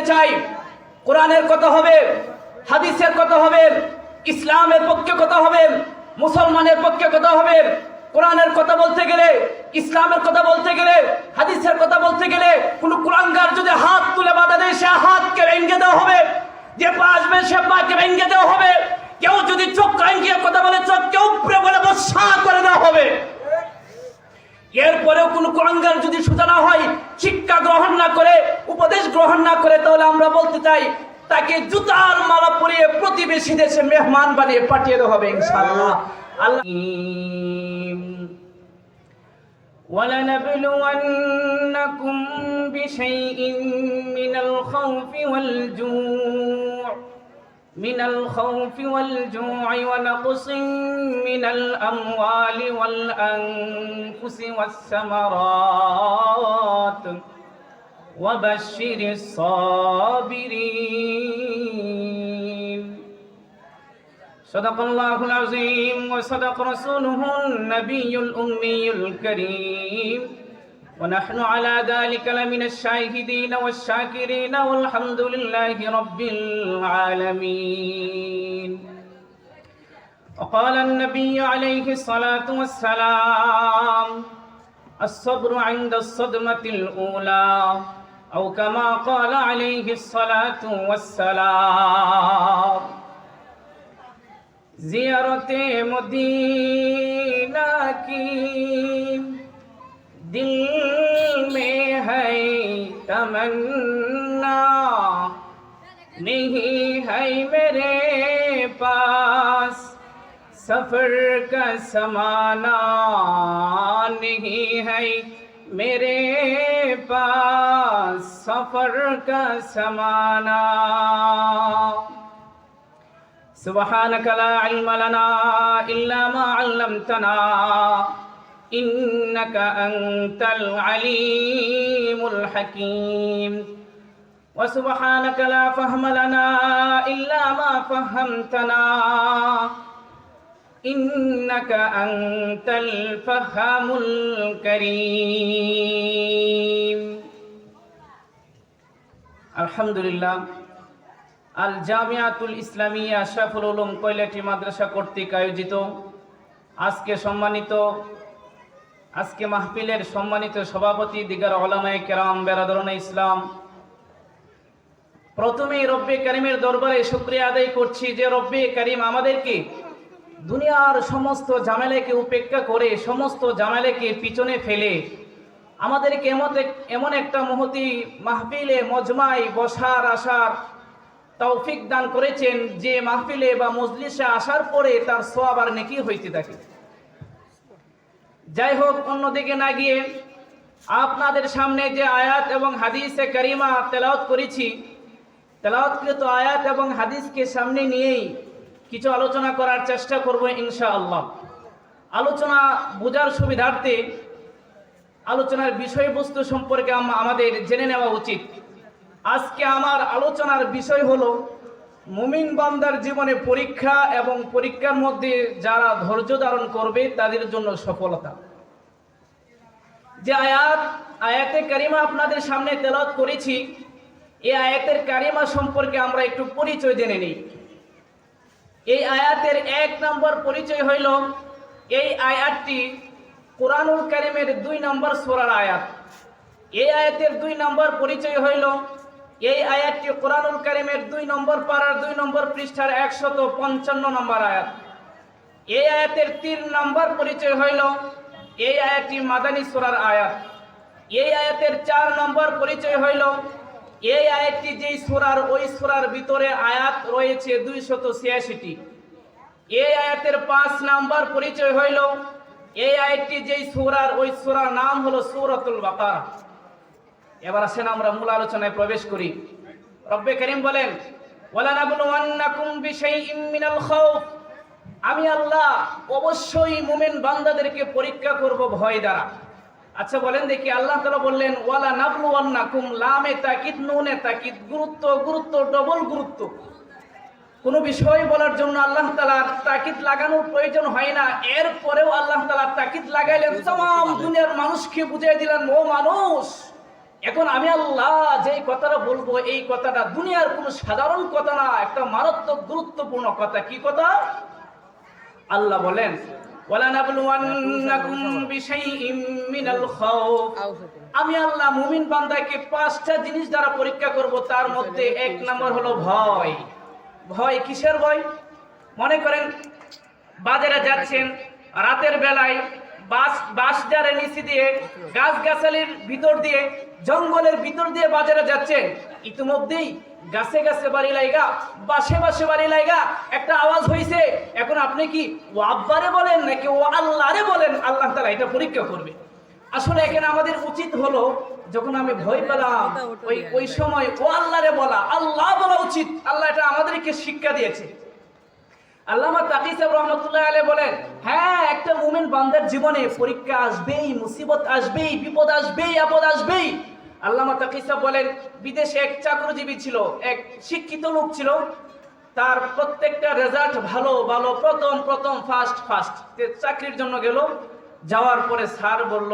বলতে চাই, কোরআনের কথা হবে, হাদিসের কথা হবে, ইসলামের পক্ষে কথা হবে, মুসলমানের পক্ষে কথা হবে। কোরআনের কথা বলতে গেলে, ইসলামের কথা বলতে গেলে, হাদিসের কথা বলতে গেলে কোন কোরআনগার যদি হাত তুলে বাধা দেয়, সে হাতকে ভেঙে দেওয়া হবে। যে পা আসবে, সে পাকে ভেঙে দেওয়া হবে। কেউ যদি চোখ রাঙ্গিয়ে কথা বলে, চোখকে উপরে বলে বসা করে দেওয়া হবে। এরপরেও কোন কোরআনগার যদি সোজা না হয়, শিক্ষা গ্রহণ না করে গ্রহণ না করে তাহলে আমরা বলতে চাই তাকে জুতার মালা পরিয়ে প্রতিবেশী দেশে মেহমান বানিয়ে পাঠিয়ে দেওয়া হবে ইনশাআল্লাহ আল্লাহ ولنبلونكم بشيء من الخوف والجوع من الخوف والجوع ونقص من الأموال والأنفس والثمرات وبشر الصابرين. صدق الله العظيم وصدق رسوله النبي الأمي الكريم. ونحن على ذلك لمن الشاهدين والشاكرين والحمد لله رب العالمين. وقال النبي عليه الصلاة والسلام الصبر عند الصدمة الأولى. او کما قال علیہ الصلاة والسلام. زیارت مدینہ کی دل میں ہے تمنا، نہیں ہے میرے پاس سفر کا سمانا نہیں ہے میرے پاس सफर का समाना سبحانك لا علم لنا إلا ما علمتنا إنك أنت العليم الحكيم وسبحانك لا فهم لنا إلا ما فهمتنا إنك أنت الفهم الكريم আলহামদুলিল্লাহ, আল জামিয়াতুল ইসলামী আশরাফুল উলুম কৈলাটি মাদ্রাসা কর্তৃক আয়োজিত আজকে সম্মানিত, আজকে মাহফিলের সম্মানিত সভাপতি দিগার ওলামায় কেরাম বেরাদরণ ইসলাম। প্রথমেই রব্বে করিমের দরবারে শুক্রিয়া আদায় করছি যে রব্বে করিম আমাদেরকে দুনিয়ার সমস্ত জামেলাকে উপেক্ষা করে, সমস্ত জামেলাকে পিছনে ফেলে আমাদেরকে এমন এমন একটা মহতি মাহফিলে মজমাই বসার আসার তৌফিক দান করেছেন যে মাহফিলে বা মজলিসে আসার পরে তার সোয়াব আর নেকি হইতে থাকে। যাই হোক, অন্যদিকে না গিয়ে আপনাদের সামনে যে আয়াত এবং হাদিসে করিমা তেলাওয়াত করেছি, তেলাওয়াতকৃত আয়াত এবং হাদিসকে সামনে নিয়েই কিছু আলোচনা করার চেষ্টা করব ইনশাআল্লাহ। আলোচনা বোঝার সুবিধার্থে আলোচনার বিষয়বস্তু সম্পর্কে আমাদের জেনে নেওয়া উচিত। আজকে আমার আলোচনার বিষয় হলো, মুমিন বান্দার জীবনে পরীক্ষা এবং পরীক্ষার মধ্যে যারা ধৈর্য ধারণ করবে, তাদের জন্য সফলতা। যে আয়াত, আয়াতে কারিমা আপনাদের সামনে তেলাওয়াত করেছি, এই আয়াতের কারিমা সম্পর্কে আমরা একটু পরিচয় জেনে নিই। এই আয়াতের এক নম্বর পরিচয় হইল, এই আয়াতটি কোরআনুল কারিমের দুই নম্বর সোরার আয়াত। এই আয়াতের দুই নম্বর পরিচয় হইল, এই আয়াতটি কোরআনুল কারিমের দুই নম্বর পাড়ার দুই নম্বর পৃষ্ঠার একশত পঞ্চান্ন নম্বর আয়াত। এই আয়াতের তিন নম্বর পরিচয় হইল, এই আয়াতটি মাদানী সোরার আয়াত। এই আয়াতের চার নম্বর পরিচয় হইল, এই আয়াতটি যেই সোরার, ওই সোরার ভিতরে আয়াত রয়েছে দুইশত ছিয়াশিটি। এই আয়াতের পাঁচ নাম্বার পরিচয় হইল এই আয়াতটি যেই সুরার, ওই সুরার নাম হলো সুরাতুল বাকারা। এবার আসেন আমরা মূল আলোচনায় প্রবেশ করি। রব্বে করিম বলেন, ওয়ালানাবলুওয়ান্নাকুম বিশাইইম মিনাল খাউফ। আমি আল্লাহ অবশ্যই মুমিন বান্দাদেরকে পরীক্ষা করব ভয় দ্বারা। আচ্ছা বলেন দেখি, আল্লাহ তাআলা বললেন ওয়ালা নাবলুওয়ান্নাকুম লামে তাকিদ, নুনে তাকিদ, গুরুত্ব গুরুত্ব, ডবল গুরুত্ব। কোনো বিষয় বলার জন্য আল্লাহ তালার তাকিদ লাগানোর প্রয়োজন হয় না। এরপরেও আল্লাহ তালা তাকিদ লাগাইলেন তাম দুনিয়ার মানুষকে বুঝিয়ে দিলেন, ও মানুষ, এখন আমি আল্লাহ যে কথাটা বলব, এই কথাটা দুনিয়ার কোনো সাধারণ কথা না, একটা মারাত্মক গুরুত্বপূর্ণ কথা। কি কথা? আল্লাহ বলেন আমি আল্লাহ মুমিন বান্দাকে পাঁচটা জিনিস দ্বারা পরীক্ষা করব, তার মধ্যে এক নম্বর হলো ভয়। ভয়, কিসের ভয়? মনে করেন, বাজারে যাচ্ছেন, রাতের বেলায় বাস বাস যারে নিচে দিয়ে গাছ গাছালির ভিতর দিয়ে, জঙ্গলের ভিতর দিয়ে বাজারে যাচ্ছেন, ইতিমধ্যেই গাছে গাছে বাড়ি লাইগা, বাসে বাসে বাড়ি লাইগা, একটা আওয়াজ হয়েছে এখন আপনি কি ও আব্বারে বলেন নাকি ও আল্লাহরে বলেন? আল্লাহ তালা এটা পরীক্ষা করবে। আসলে এখানে আমাদের উচিত হলো যখন আমি ভয় পেলাম ওই ওই সময় ও আল্লাহরে বলা আল্লাহ বলা উচিত আল্লাহ এটা আমাদেরকে শিক্ষা দিয়েছে। আল্লামা তাকি সাহেব রহমতুল্লাহ আলাই বলেন হ্যাঁ একটা মুমিন বান্দার জীবনে পরীক্ষা আসবেই মুসিবত আসবেই বিপদ আসবেই আপদ আসবেই। আল্লামা তাকি সাহেব বলেন বিদেশে এক চাকরিজীবী ছিল এক শিক্ষিত লোক ছিল তার প্রত্যেকটা রেজাল্ট ভালো ভালো প্রথম প্রথম ফার্স্ট ফার্স্ট চাকরির জন্য গেল যাওয়ার পরে স্যার বলল,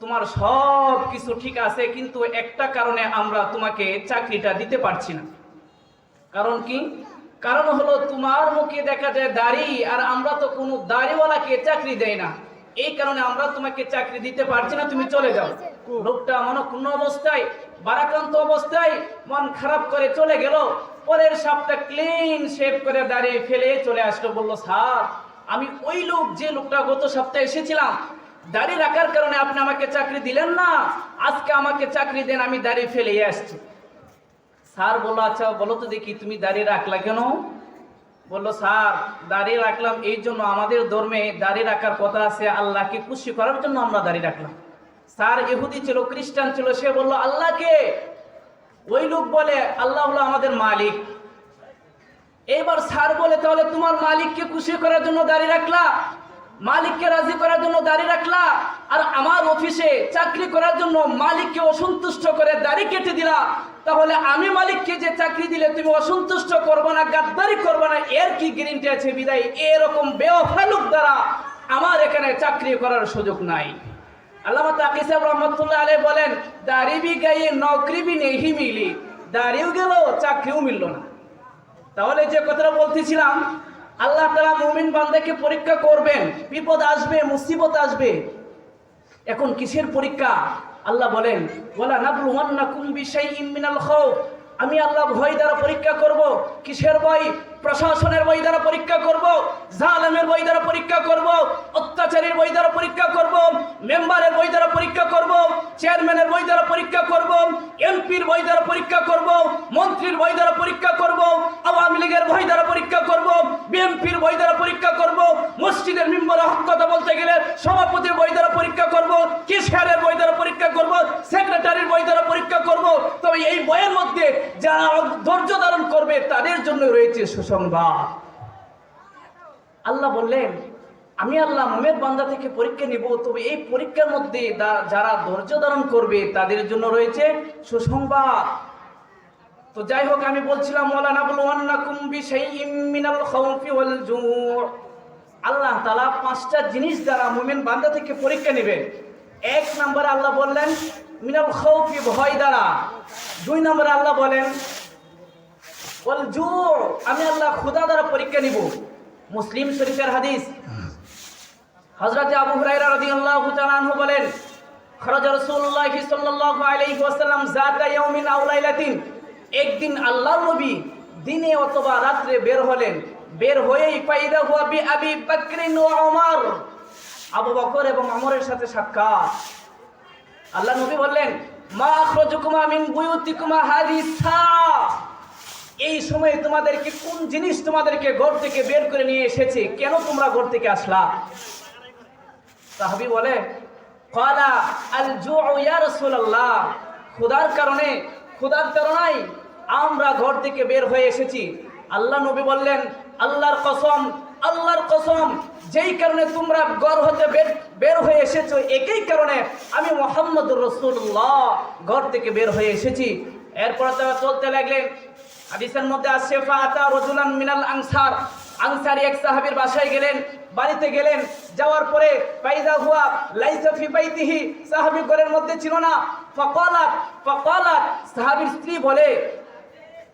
তোমার সব কিছু ঠিক আছে, কিন্তু একটা কারণে আমরা তোমাকে চাকরিটা দিতে পারছি না। কারণ কি? কারণ হলো তোমার মুখে দেখা যায় দাড়ি, আর আমরা তো কোনো দাড়িওয়ালাকে চাকরি দেই না। এই কারণে আমরা তোমাকে চাকরি দিতে পারছি না, তুমি চলে যাও। লোকটা মনক্ষুণ্ণ অবস্থায় বারাক্রান্ত অবস্থায় মন খারাপ করে চলে গেল। পরের সপ্তাহ ক্লিন শেভ করে দাঁড়িয়ে ফেলে চলে আসলো, বলল, স্যার আমি ওই লোক, যে লোকটা গত সপ্তাহে এসেছিলাম, দাড়ি রাখার কারণে আপনি আমাকে চাকরি দিলেন না, আজকে আমাকে চাকরি দেন, আমি দাড়ি ফেলে আসছি। স্যার বলল আচ্ছা বলো তো দেখি, তুমি দাঁড়িয়ে রাখলা কেন? বলল, স্যার দাঁড়িয়ে রাখলাম এই জন্য আমাদের ধর্মে দাঁড়িয়ে রাখার কথা আছে, আল্লাহকে খুশি করার জন্য আমরা দাঁড়িয়ে রাখলাম। স্যার ইহুদি ছিল, খ্রিস্টান ছিল, সে বলল, আল্লাহকে? ওই লোক বলে, আল্লাহ হলো আমাদের মালিক। এবার স্যার বলে, তাহলে তোমার মালিককে খুশি করার জন্য দাঁড়িয়ে রাখলা? মালিককে রাজি করার জন্য দাঁড়িয়ে রাখলা? আর আমার অফিসে চাকরি করার জন্য মালিককে অসন্তুষ্ট করে দাড়ি কেটে দিলা? তাহলে আমি মালিককে যে চাকরি দিলে তুমি অসন্তুষ্ট করব না, গাদ্দারি করব না? এর কি গ্যারেন্টি আছে বিদায়? এরকম বেওফালুক দ্বারা আমার এখানে চাকরি করার সুযোগ নাই। আল্লামা তাকি সাহেব রহমতুল্লাহ আলাই বলেন, দাড়ি বি গাইয়ে নকরি বি নেহি মিলি। দাড়িও গেল, চাকরিও মিলল না। তাহলে যে কথাটা বলতেছিলাম, আল্লাহ তালা মুমিন বান্দাকে পরীক্ষা করবেন, বিপদ আসবে, মুসিবত আসবে। এখন কিসের পরীক্ষা? আল্লাহ বলেন, ওয়ালা খাউফ। আমি আল্লাহ ভয় দ্বারা পরীক্ষা করব কিসের ভয় প্রশাসনের বই দ্বারা পরীক্ষা করব জালেমের বই দ্বারা পরীক্ষা করব অত্যাচারীর বই দ্বারা পরীক্ষা করব মেম্বারের বই দ্বারা পরীক্ষা করব চেয়ারম্যানের বই দ্বারা পরীক্ষা করব এমপির বই দ্বারা পরীক্ষা করব মন্ত্রীর বই দ্বারা পরীক্ষা করব আওয়ামী লীগের বই দ্বারা পরীক্ষা করব বিএনপির বই দ্বারা পরীক্ষা করব মসজিদের মেম্বার হক কথা বলতে গেলে সভাপতির বই দ্বারা পরীক্ষা করব কিশোরের বই দ্বারা তবে এই বইয়ের মধ্যে যারা ধৈর্য ধারণ করবে, তাদের জন্য রয়েছে সুসংবাদ। আল্লাহ বললেন, আমি আল্লাহ মোমের বান্দা থেকে পরীক্ষা নিব, তবে এই পরীক্ষার মধ্যে যারা ধৈর্য ধারণ করবে, তাদের জন্য রয়েছে সুসংবাদ। তো যাই হোক, আমি বলছিলাম মৌলানা বলুয়ান্নাকুম বিশাইইম মিনাল খাউফি আল্লাহ তাআলা পাঁচটা জিনিস দ্বারা মুমিন বান্দা থেকে পরীক্ষা নেবেন। এক নম্বরে আল্লাহ বললেন মিনাল খাউফি ভয় দ্বারা। দুই নম্বরে আল্লাহ বলেন, ওয়াল জু' আমি আল্লাহ খোদা দ্বারা পরীক্ষা নিব। মুসলিম শরীফের হাদিস। হযরত আবু হুরায়রা রাদিয়াল্লাহু তাআলা আনহু বলেন, খরজ রাসূলুল্লাহ সাল্লাল্লাহু আলাইহি ওয়াসাল্লাম যাতা ইয়াউমিন আও লাইলাতিন। একদিন আল্লাহর নবী দিনে অথবা রাত্রে বের হলেন। বের হয়েই ফাইদা হুয়া বি আবি বকরিন ওয়া ওমর আবু বকর এবং ওমরের সাথে সাক্ষাৎ। আল্লাহ নবী বললেন, মা আখরাজুকুমা মিন বুয়ুতিকুমা হাদিসা এই সময়ে তোমাদেরকে কোন জিনিস তোমাদেরকে ঘর থেকে বের করে নিয়ে এসেছে? কেন তোমরা ঘর থেকে আসলা? সাহাবী বলে, ক্বালা আল জুউ ইয়া রাসূলুল্লাহ। খোদার কারণে, খোদার তাড়নায় আমরা ঘর থেকে বের হয়ে এসেছি। আল্লাহ নবী বললেন, আল্লাহর কসম আল্লাহর কসম, যেই কারণে তোমরা ঘর হতে বের বের হয়ে এসেছ, একই কারণে আমি মোহাম্মদুর রসুল্লাহ ঘর থেকে বের হয়ে এসেছি। এরপর তারা চলতে লাগলেন হাদিসের মধ্যে আসছে ফাতা রজুলান মিনাল আনসার। আনসারি এক সাহাবীর বাসায় গেলেন, বাড়িতে গেলেন, যাওয়ার পরে পাইদা হুয়া লাইসা ফি বাইতিহি, সাহাবী ঘরের মধ্যে ছিল না। ফাকালাত ফাকালাত, সাহাবীর স্ত্রী বলে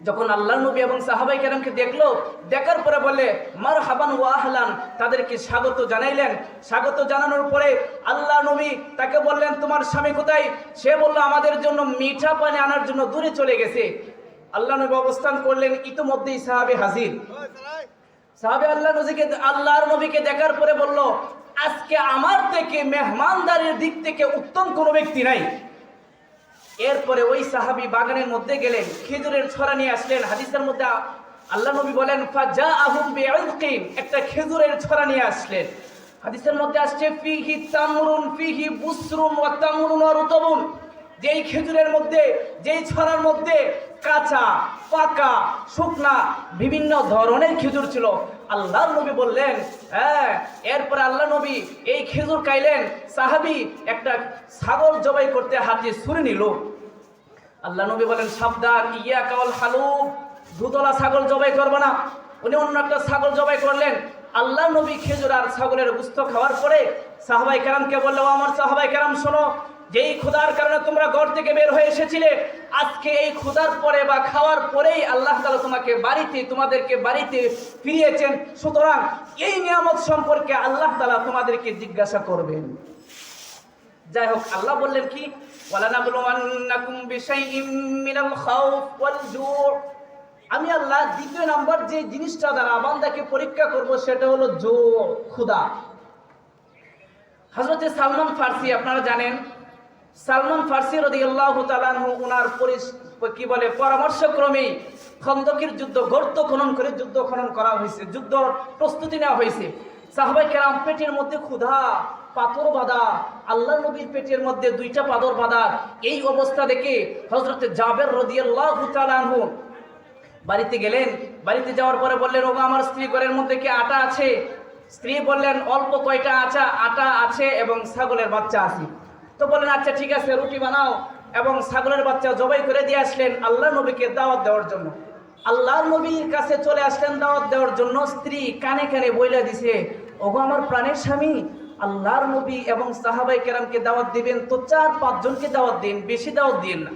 যখন আল্লাহ নবী এবং সাহাবাই কেরামকে দেখল, দেখার পরে বললে মার হাবান ও আহলান। তাদেরকে স্বাগত জানাইলেন। স্বাগত জানানোর পরে আল্লাহ নবী তাকে বললেন, তোমার স্বামী কোথায়? সে বলল, আমাদের জন্য মিঠা পানি আনার জন্য দূরে চলে গেছে। আল্লাহ নবী অবস্থান করলেন, ইতিমধ্যেই সাহাবে হাজির। সাহাবে আল্লাহ নবীকে, আল্লাহর নবীকে দেখার পরে বলল, আজকে আমার থেকে মেহমানদারির দিক থেকে উত্তম কোনো ব্যক্তি নাই। এরপরে ওই সাহাবী বাগানের মধ্যে গেলেন, খেজুরের ছড়া নিয়ে আসলেন। হাদিসের মধ্যে আল্লাহ নবী বলেন ফাজা আহুম বিআইকিন একটা খেজুরের ছড়া নিয়ে আসলেন। হাদিসের মধ্যে আসছে, ফিহি তামরুন, ফিহি বুসরুন ওয়া তামরুন ওয়া রুতাবুন যেই খেজুরের মধ্যে, যেই ছড়ার মধ্যে কাঁচা, পাকা, শুকনা বিভিন্ন ধরনের খেজুর ছিল। আল্লাহর নবী বললেন হ্যাঁ এরপরে আল্লাহ নবী এই খেজুর খাইলেন। সাহাবি একটা ছাগল জবাই করতে হাতে ছুরি নিল। আল্লাহ নবী বলেন, সাবধান ইয়া কাওয়াল হালু দুতলা ছাগল জবাই করবে না। উনি অন্য একটা ছাগল জবাই করলেন। আল্লাহ নবী খেজুর আর ছাগলের গুস্ত খাওয়ার পরে সাহাবাই কারামকে বলল আমার সাহাবাই কারাম, শোনো, যেই ক্ষুধার কারণে তোমরা ঘর থেকে বের হয়ে এসেছিলে, আজকে এই ক্ষুধার পরে বা খাওয়ার পরেই আল্লাহ তালা তোমাকে বাড়িতে, তোমাদেরকে বাড়িতে ফিরিয়েছেন। সুতরাং এই নিয়ামত সম্পর্কে আল্লাহ তালা তোমাদেরকে জিজ্ঞাসা করবেন। যাই হোক, আল্লাহ বললেন কি আমি আল্লাহ দ্বিতীয় নাম্বার যে জিনিসটা দ্বারা বান্দাকে পরীক্ষা করব, সেটা হলো জো, ক্ষুধা। হযরতে সালমান ফার্সি, আপনারা জানেন, সালমান ফার্সি তাআলা আনহু ওনার কি বলে, পরামর্শক্রমেই খন্দকের যুদ্ধ, গর্ত খনন করে যুদ্ধ খনন করা হয়েছে, যুদ্ধ প্রস্তুতি নেওয়া হয়েছে। সাহাবাই কেরাম পেটের মধ্যে ক্ষুধা পাথর বাঁধা, আল্লাহ নবীর পেটের মধ্যে দুইটা পাথর বাঁধা, এই অবস্থা দেখে হজরতে জাবের রদিয়াল্লাহু বাড়িতে গেলেন। বাড়িতে যাওয়ার পরে বললেন, ওগো, আমার স্ত্রী ঘরের মধ্যে কি আটা আছে? স্ত্রী বললেন, অল্প কয়টা আচা, আটা আছে এবং ছাগলের বাচ্চা আছে। তো বললেন আচ্ছা ঠিক আছে, রুটি বানাও। এবং ছাগলের বাচ্চা জবাই করে দিয়ে আসলেন আল্লাহ নবীকে দাওয়াত দেওয়ার জন্য। আল্লাহ নবীর কাছে চলে আসলেন দাওয়াত দেওয়ার জন্য। স্ত্রী কানে কানে বইলা দিছে, ওগো, আমার প্রাণের স্বামী আল্লাহর নবী এবং সাহাবাই কেরামকে দাওয়াত দিবেন, তো চার পাঁচজনকে দাওয়াত দিন, বেশি দাওয়াত দিন না।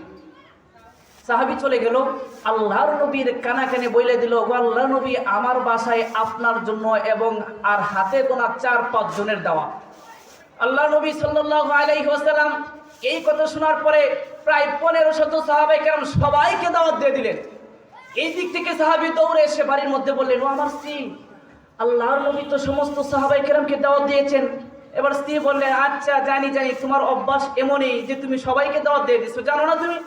সাহাবি চলে গেল, আল্লাহর নবীর কানা কানাকানে বইলে দিল, "ওগো আল্লাহ নবী, আমার বাসায় আপনার জন্য এবং আর হাতে গোনা চার পাঁচ জনের দেওয়া আল্লাহ নবী সাল্লাল্লাহু আলাইহি ওয়াসাল্লাম এই কথা শোনার পরে প্রায় পনেরো শত সাহাবাই কেরাম সবাইকে দাওয়াত দিয়ে দিলেন। এই দিক থেকে সাহাবি দৌড়ে এসে বাড়ির মধ্যে বললেন, ও আমার স্ত্রী, আল্লাহর নবী তো সমস্ত সাহাবাই কেরামকে দাওয়াত দিয়েছেন এবার স্ত্রী বললেন আচ্ছা জানি জানি, তোমার অভ্যাস এমনই যে তুমি সবাইকে দাওয়াত দিয়ে দিছো, জানো না তুমি?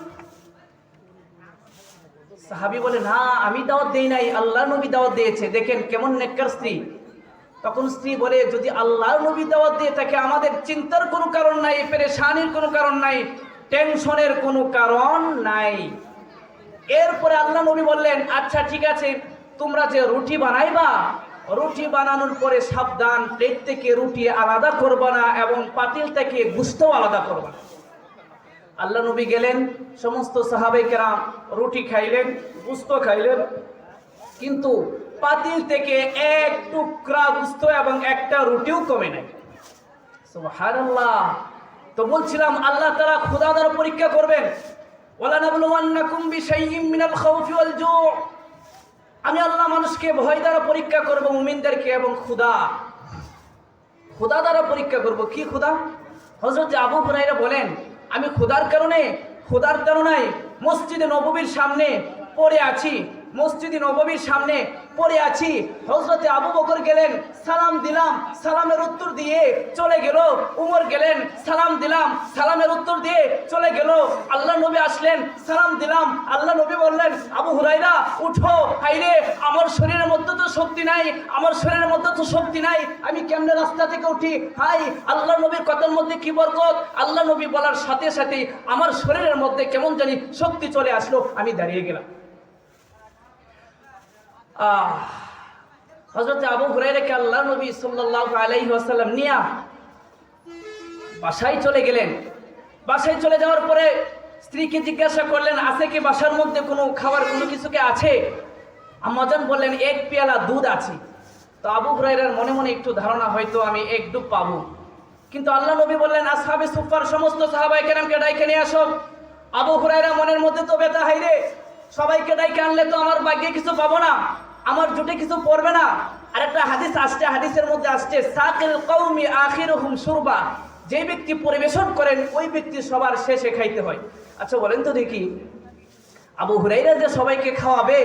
সাহাবি বলে, না, আমি দাওয়াত দেই নাই, আল্লাহ নবী দাওয়াত দিয়েছে। দেখেন কেমন নেককার স্ত্রী। তখন স্ত্রী বলে, যদি আল্লাহ নবী দাওয়াত দিয়ে থাকে, আমাদের চিন্তার কোনো কারণ নাই, পেরেশানির কোনো কারণ নাই, টেনশনের কোনো কারণ নাই। এরপরে আল্লাহ নবী বললেন আচ্ছা ঠিক আছে, তোমরা যে রুটি বানাইবা রুটি বানানোর পরে সাবধান, প্লেট থেকে রুটি আলাদা করবা না এবং পাতিল থেকে গুস্তও আলাদা করবা না। আল্লাহ নবী গেলেন, সমস্ত সাহাবে কেরাম রুটি খাইলেন, গুস্ত খাইলেন। কিন্তু পাতিল থেকে এক টুকরা গুস্ত এবং একটা রুটিও কমে নাই। সুবহানাল্লাহ। তো বলছিলাম, আল্লাহ তারা খুদা দ্বারা পরীক্ষা করবেন। ওয়ালা নাবলুওয়ান্নাকুম বিশাইইম মিনাল খাউফি ওয়াল জু' আমি আল্লাহ মানুষকে ভয় দ্বারা পরীক্ষা করব, মুমিনদেরকে এবং ক্ষুদা খুদা দ্বারা পরীক্ষা করব। কি ক্ষুদা হজরত আবু হুরাইরা বলেন, আমি খুদার কারণে খুদার কারণে মসজিদে নববীর সামনে পড়ে আছি। মসজিদে নববীর সামনে পড়ে আছি। হজরতে আবু বকর গেলেন, সালাম দিলাম, সালামের উত্তর দিয়ে চলে গেল। উমর গেলেন, সালাম দিলাম, সালামের উত্তর দিয়ে চলে গেল। আল্লাহ নবী আসলেন, সালাম দিলাম, আল্লাহ নবী বললেন, আবু হুরাইরা উঠো, হাইরে, আমার শরীরের মধ্যে তো শক্তি নাই, আমার শরীরের মধ্যে তো শক্তি নাই, আমি কেমনে রাস্তা থেকে উঠি? হাই, আল্লাহ নবীর কথার মধ্যে কি বরকত? আল্লাহ নবী বলার সাথে সাথে আমার শরীরের মধ্যে কেমন জানি শক্তি চলে আসলো, আমি দাঁড়িয়ে গেলাম। হজরত আবু হুরাইরাকে আল্লাহ নবী সাল্লাল্লাহু আলাইহি ওয়াসাল্লাম নিয়া বাসায় চলে গেলেন। বাসায় চলে যাওয়ার পরে স্ত্রীকে জিজ্ঞাসা করলেন, আছে কি বাসার মধ্যে কোনো খাবার, কোনো কিছু কি আছে? আম্মাজান বললেন, এক পেয়ালা দুধ আছে। তো আবু হুরাইরার মনে মনে একটু ধারণা হয়তো আমি এক ডুব পাবো। কিন্তু আল্লাহ নবী বললেন, আসহাবে সুফার সমস্ত সাহাবাই কেরামকে ডাইকে নিয়ে আসো। আবু হুরাইরা মনের মধ্যে তো ব্যথা হাইরে সবাইকে ডাইকে আনলে তো আমার ভাগ্যে কিছু পাবো না। আমার জুটে কিছু পড়বে না। আর একটা হাদিস আসছে, হাদিসের মধ্যে আসছে, সাকিল কৌমি আখির হুম সুরবা যে ব্যক্তি পরিবেশন করেন, ওই ব্যক্তি সবার শেষে খাইতে হয়। আচ্ছা বলেন তো দেখি। আবু হুরাইরা যে সবাইকে খাওয়াবে